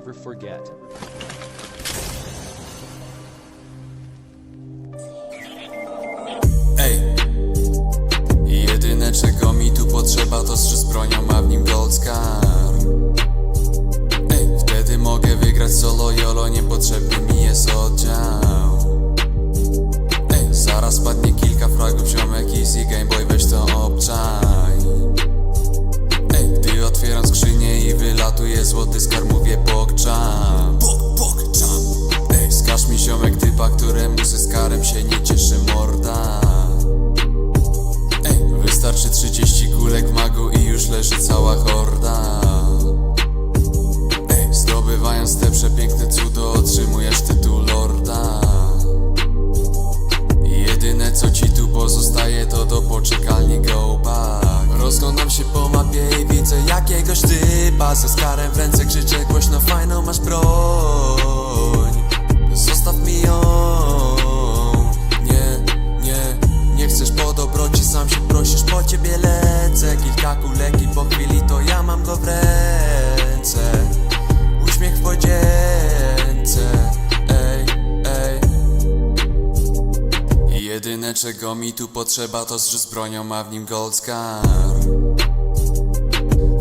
never forget. Ej. Jedyne czego mi tu potrzeba to strzy z bronią, a w nim gold scar Ej, wtedy mogę wygrać solo jolo, niepotrzebny mi jest oddział. Ej, zaraz padnie kilka fragów, ziomek easy game boy, weź to obczaj. Ej, gdy otwieram skrzynię i wylatuje złoty skar, mówię pokczam Pok, pokczam Ej, skaż mi ziomek typa, któremu ze skarem się nie cieszy morda. Ej, wystarczy 30 kulek magu i już leży cała horda. Ej, zdobywając te przepiękne cudo otrzymujesz tytuł lorda. Jedyne co ci tu pozostaje to do poczekalni go Rozglądam się po mapie i widzę jakiegoś typa. Ze skarem w ręce krzyczę głośno fajną masz broń. Zostaw mi ją. Nie, nie, nie chcesz po dobroci Sam się prosisz, po ciebie lecę. Kilka kulek i po chwili to ja mam go w ręce. Uśmiech w podzięce czego mi tu potrzeba to z bronią, a w nim gold scar.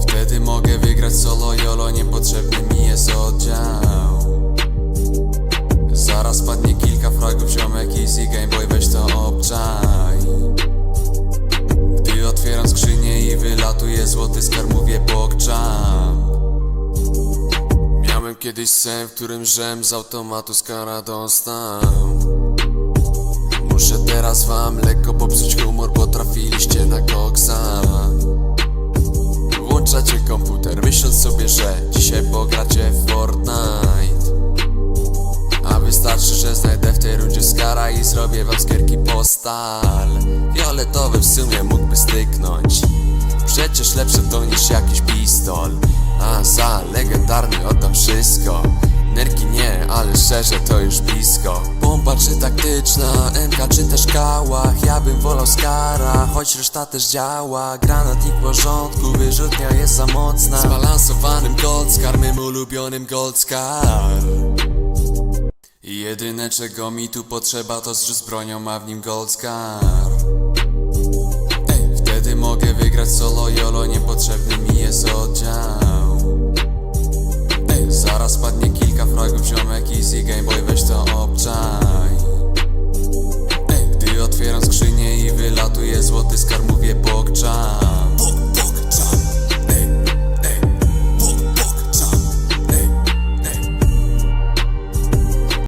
Wtedy mogę wygrać solo jolo, niepotrzebny mi jest oddział. Zaraz padnie kilka fragów, ziomek easy game boy, weź to obczaj. Gdy otwieram skrzynię i wylatuje złoty skar, mówię pokczam. Miałem kiedyś sen, w którym żem z automatu skara dostał Muszę teraz wam lekko popsuć humor, bo trafiliście na koksa. Włączacie komputer, myśląc sobie, że dzisiaj pogracie w Fortnite. A wystarczy, że znajdę w tej rundzie skara i zrobię wam skierki postal. Fioletowy w sumie mógłby styknąć. Przecież lepsze to niż jakiś pistol. A za legendarny oddam wszystko Nerki nie, ale szczerze to już blisko. Pompa czy taktyczna, MK czy też kałach. Ja bym wolał skara, choć reszta też działa. Granatnik w porządku, wyrzutnia jest za mocna. Zbalansowanym gold scar, mym ulubionym gold scar Jedyne czego mi tu potrzeba to strzy z bronią, a w nim gold scar Ej, wtedy mogę wygrać solo jolo, niepotrzebny mi jest oddział. Ej, zaraz padnie kolegów ziomek Easy Game Boy weź to obczaj. Ej, gdy otwieram skrzynię i wylatuje złoty skar mówię pokczaj